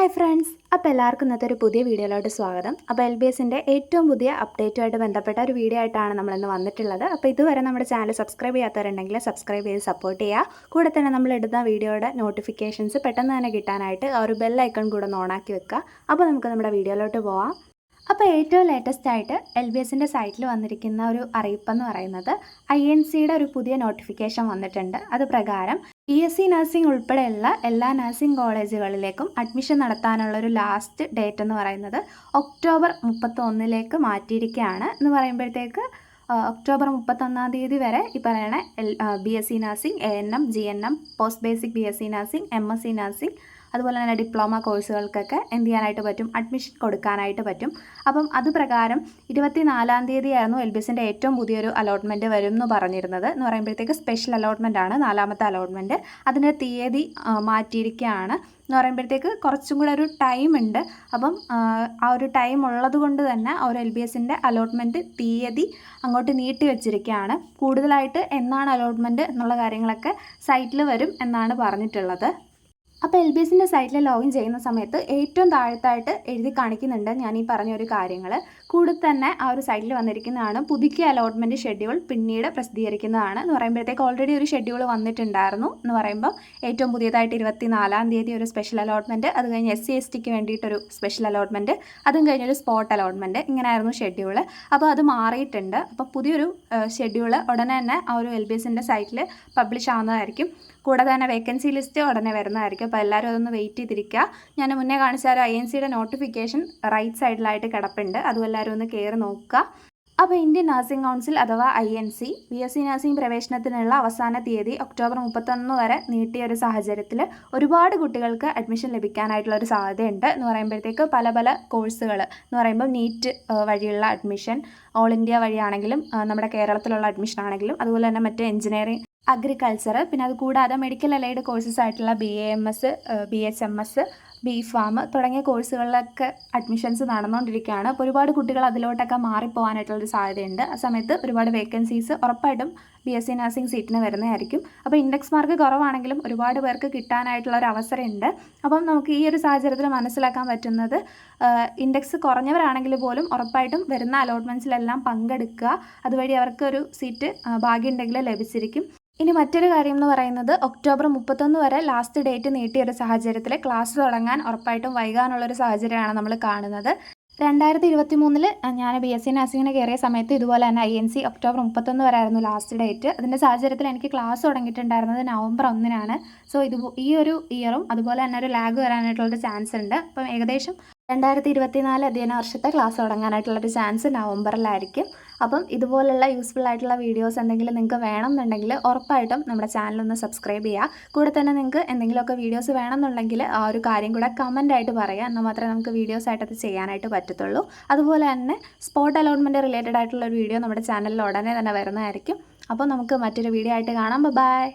Hi friends അപ്പോൾ എല്ലാവർക്കും ഇന്നത്തെ ഒരു പുതിയ വീഡിയോയിലോട്ട് സ്വാഗതം. അപ്പോൾ എൽ ബി എസിന്റെ ഏറ്റവും പുതിയ അപ്ഡേറ്റുമായിട്ട് ബന്ധപ്പെട്ട ഒരു വീഡിയോ ആയിട്ടാണ് നമ്മളിന്ന് വന്നിട്ടുള്ളത്. അപ്പോൾ ഇതുവരെ നമ്മുടെ ചാനൽ സബ്സ്ക്രൈബ് ചെയ്യാത്തവരുണ്ടെങ്കിൽ സബ്സ്ക്രൈബ് ചെയ്ത് സപ്പോർട്ട് ചെയ്യുക. കൂടെ തന്നെ നമ്മൾ ഇടുന്ന വീഡിയോയുടെ നോട്ടിഫിക്കേഷൻസ് പെട്ടെന്ന് തന്നെ കിട്ടാനായിട്ട് ആ ഒരു ബെൽ ഐക്കൺ കൂടെ ഒന്ന് ഓണാക്കി വെക്കുക. അപ്പോൾ നമുക്ക് നമ്മുടെ വീഡിയോയിലോട്ട് പോവാം. അപ്പോൾ ഏറ്റവും ലേറ്റസ്റ്റ് ആയിട്ട് എൽ ബി എസിന്റെ സൈറ്റിൽ വന്നിരിക്കുന്ന ഒരു അറിയിപ്പെന്ന് പറയുന്നത് ഐ എൻ സിയുടെ ഒരു പുതിയ നോട്ടിഫിക്കേഷൻ വന്നിട്ടുണ്ട്. അത് പ്രകാരം ബി എസ് സി നഴ്സിംഗ് ഉൾപ്പെടെയുള്ള എല്ലാ നഴ്സിംഗ് കോളേജുകളിലേക്കും അഡ്മിഷൻ നടത്താനുള്ള ഒരു ലാസ്റ്റ് ഡേറ്റ് എന്ന് പറയുന്നത് ഒക്ടോബർ മുപ്പത്തൊന്നിലേക്ക് മാറ്റിയിരിക്കുകയാണ് എന്ന് പറയുമ്പോഴത്തേക്ക് ഒക്ടോബർ മുപ്പത്തൊന്നാം തീയതി വരെ ഈ പറയണ B S C nursing A N M G N M post basic B S C nursing M S C nursing അതുപോലെ തന്നെ ഡിപ്ലോമ കോഴ്സുകൾക്കൊക്കെ എന്ത് ചെയ്യാനായിട്ട് പറ്റും? അഡ്മിഷൻ കൊടുക്കാനായിട്ട് പറ്റും. അപ്പം അത് പ്രകാരം ഇരുപത്തി നാലാം തീയതിയായിരുന്നു എൽ ബി എസിന്റെ ഏറ്റവും പുതിയൊരു അലോട്ട്മെന്റ് വരും എന്ന് പറഞ്ഞിരുന്നത്. എന്ന് പറയുമ്പോഴത്തേക്ക് സ്പെഷ്യൽ അലോട്ട്മെന്റ് ആണ് നാലാമത്തെ അലോട്ട്മെന്റ് അതിന്റെ തീയതി മാറ്റിയിരിക്കുകയാണ്. എന്ന് പറയുമ്പോഴത്തേക്ക് കുറച്ചും കൂടെ ഒരു ടൈം ഉണ്ട്. അപ്പം ആ ഒരു ടൈം ഉള്ളത് കൊണ്ട് തന്നെ ആ ഒരു എൽ ബി എസിന്റെ അലോട്ട്മെന്റ് തീയതി അങ്ങോട്ട് നീട്ടി വെച്ചിരിക്കുകയാണ്. കൂടുതലായിട്ട് എന്നാണ് അലോട്ട്മെന്റ് എന്നുള്ള കാര്യങ്ങളൊക്കെ സൈറ്റിൽ വരും എന്നാണ് പറഞ്ഞിട്ടുള്ളത്. അപ്പോൾ എൽ ബി എസിന്റെ സൈറ്റിൽ ലോഗിൻ ചെയ്യുന്ന സമയത്ത് ഏറ്റവും താഴത്തായിട്ട് എഴുതി കാണിക്കുന്നുണ്ട് ഞാൻ ഈ പറഞ്ഞ ഒരു കാര്യങ്ങൾ കൂടെ തന്നെ ആ ഒരു സൈറ്റിൽ വന്നിരിക്കുന്നതാണ് പുതുക്കിയ അലോട്ട്മെന്റ് ഷെഡ്യൂൾ പിന്നീട് പ്രസിദ്ധീകരിക്കുന്നതാണ് എന്ന് പറയുമ്പോഴത്തേക്ക് ഓൾറെഡി ഒരു ഷെഡ്യൂൾ വന്നിട്ടുണ്ടായിരുന്നു എന്ന് പറയുമ്പോൾ ഏറ്റവും പുതിയതായിട്ട് ഇരുപത്തി നാലാം തീയതി ഒരു സ്പെഷ്യൽ അലോട്ട്മെന്റ് അത് കഴിഞ്ഞ് എസ് സി എസ് ടിക്ക് വേണ്ടിയിട്ടൊരു സ്പെഷ്യൽ അലോട്ട്മെന്റ് അതും കഴിഞ്ഞൊരു സ്പോട്ട് അലോട്ട്മെന്റ് ഇങ്ങനെയായിരുന്നു ഷെഡ്യൂൾ അപ്പോൾ അത് മാറിയിട്ടുണ്ട്. അപ്പോൾ പുതിയൊരു ഷെഡ്യൂൾ ഉടനെ തന്നെ ആ ഒരു എൽ ബി എസിന്റെ സൈറ്റിൽ പബ്ലിഷ് ആവുന്നതായിരിക്കും. കൂടാതെ തന്നെ വേക്കൻസി ലിസ്റ്റ് ഉടനെ വരുന്നതായിരിക്കും. അപ്പോൾ എല്ലാവരും അതൊന്ന് വെയിറ്റ് ചെയ്തിരിക്കുക. ഞാൻ മുന്നേ കാണിച്ച ഒരു ഐ എൻ സിയുടെ നോട്ടിഫിക്കേഷൻ റൈറ്റ് സൈഡിലായിട്ട് കിടപ്പുണ്ട്. അതും എല്ലാവരും ഒന്ന് കയറി നോക്കുക. അപ്പോൾ ഇന്ത്യൻ നഴ്സിംഗ് കൗൺസിൽ അഥവാ I N C B S C nursing പ്രവേശനത്തിനുള്ള അവസാന തീയതി ഒക്ടോബർ മുപ്പത്തൊന്ന് വരെ നീട്ടിയ ഒരു സാഹചര്യത്തിൽ ഒരുപാട് കുട്ടികൾക്ക് അഡ്മിഷൻ ലഭിക്കാനായിട്ടുള്ള ഒരു സാധ്യതയുണ്ട് എന്ന് പറയുമ്പോഴത്തേക്ക് പല പല കോഴ്സുകൾ എന്ന് പറയുമ്പോൾ നീറ്റ് വഴിയുള്ള അഡ്മിഷൻ ഓൾ ഇന്ത്യ വഴിയാണെങ്കിലും നമ്മുടെ കേരളത്തിലുള്ള അഡ്മിഷൻ ആണെങ്കിലും അതുപോലെ തന്നെ മറ്റ് എഞ്ചിനീയറിംഗ് അഗ്രികൾച്ചർ പിന്നെ അത് കൂടാതെ മെഡിക്കൽ അലൈഡ് കോഴ്സസ് ആയിട്ടുള്ള B A M S B H M S B pharm തുടങ്ങിയ കോഴ്സുകളിലൊക്കെ അഡ്മിഷൻസ് നടന്നുകൊണ്ടിരിക്കുകയാണ്. അപ്പോൾ ഒരുപാട് കുട്ടികൾ അതിലോട്ടൊക്കെ മാറിപ്പോകാനായിട്ടുള്ളൊരു സാധ്യതയുണ്ട്. ആ സമയത്ത് ഒരുപാട് വേക്കൻസീസ് ഉറപ്പായിട്ടും ബി എസ് സി നഴ്സിംഗ് സീറ്റിന് വരുന്നതായിരിക്കും. അപ്പോൾ ഇൻഡെക്സ് മാർക്ക് കുറവാണെങ്കിലും ഒരുപാട് പേർക്ക് കിട്ടാനായിട്ടുള്ള ഒരു അവസരമുണ്ട്. അപ്പം നമുക്ക് ഈ ഒരു സാഹചര്യത്തിൽ മനസ്സിലാക്കാൻ പറ്റുന്നത് ഇൻഡെക്സ് കുറഞ്ഞവരാണെങ്കിൽ പോലും ഉറപ്പായിട്ടും വരുന്ന അലോട്ട്മെന്റ്സിലെല്ലാം പങ്കെടുക്കുക. അതുവഴി അവർക്ക് ഒരു സീറ്റ് ഭാഗ്യമുണ്ടെങ്കിൽ ലഭിച്ചിരിക്കും. ഇനി മറ്റൊരു കാര്യം എന്ന് പറയുന്നത് ഒക്ടോബർ മുപ്പത്തൊന്ന് വരെ ലാസ്റ്റ് ഡേറ്റ് നീട്ടിയ ഒരു സാഹചര്യത്തിൽ ക്ലാസ് തുടങ്ങാൻ ഉറപ്പായിട്ടും വൈകാനുള്ളൊരു സാഹചര്യമാണ് നമ്മൾ കാണുന്നത്. രണ്ടായിരത്തി ഇരുപത്തി മൂന്നിൽ ഞാൻ ബി എസ് സി നഴ്സിങ്ങിന് കയറിയ സമയത്ത് ഇതുപോലെ തന്നെ ഐ എൻ സി ഒക്ടോബർ മുപ്പത്തൊന്ന് വരെ ആയിരുന്നു ലാസ്റ്റ് ഡേറ്റ് അതിന്റെ സാഹചര്യത്തിൽ എനിക്ക് ക്ലാസ് തുടങ്ങിയിട്ടുണ്ടായിരുന്നത് നവംബർ ഒന്നിനാണ്. സോ ഇത് ഈ ഒരു ഇയറും അതുപോലെ തന്നെ ഒരു ലാഗ് വരാനായിട്ടുള്ളൊരു ചാൻസ് ഉണ്ട്. അപ്പം ഏകദേശം രണ്ടായിരത്തി ഇരുപത്തിനാല് അധ്യയന വർഷത്തെ ക്ലാസ് തുടങ്ങാനായിട്ടുള്ളൊരു ചാൻസ് നവംബറിലായിരിക്കും. അപ്പം ഇതുപോലുള്ള യൂസ്ഫുൾ ആയിട്ടുള്ള വീഡിയോസ് എന്തെങ്കിലും നിങ്ങൾക്ക് വേണമെന്നുണ്ടെങ്കിൽ ഉറപ്പായിട്ടും നമ്മുടെ ചാനൽ ഒന്ന് സബ്സ്ക്രൈബ് ചെയ്യുക. കൂടെ തന്നെ നിങ്ങൾക്ക് എന്തെങ്കിലുമൊക്കെ വീഡിയോസ് വേണമെന്നുണ്ടെങ്കിൽ ആ ഒരു കാര്യം കൂടെ കമന്റ് ആയിട്ട് പറയുക. എന്നാൽ മാത്രമേ നമുക്ക് വീഡിയോസ് ആയിട്ട് അത് ചെയ്യാനായിട്ട് പറ്റത്തുള്ളൂ. അതുപോലെ തന്നെ സ്പോട്ട് അലോട്ട്മെന്റ് റിലേറ്റഡ് ആയിട്ടുള്ള ഒരു വീഡിയോ നമ്മുടെ ചാനലിൽ ഉടനെ തന്നെ വരുന്നതായിരിക്കും. അപ്പോൾ നമുക്ക് മറ്റൊരു വീഡിയോ ആയിട്ട് കാണാം. ബൈ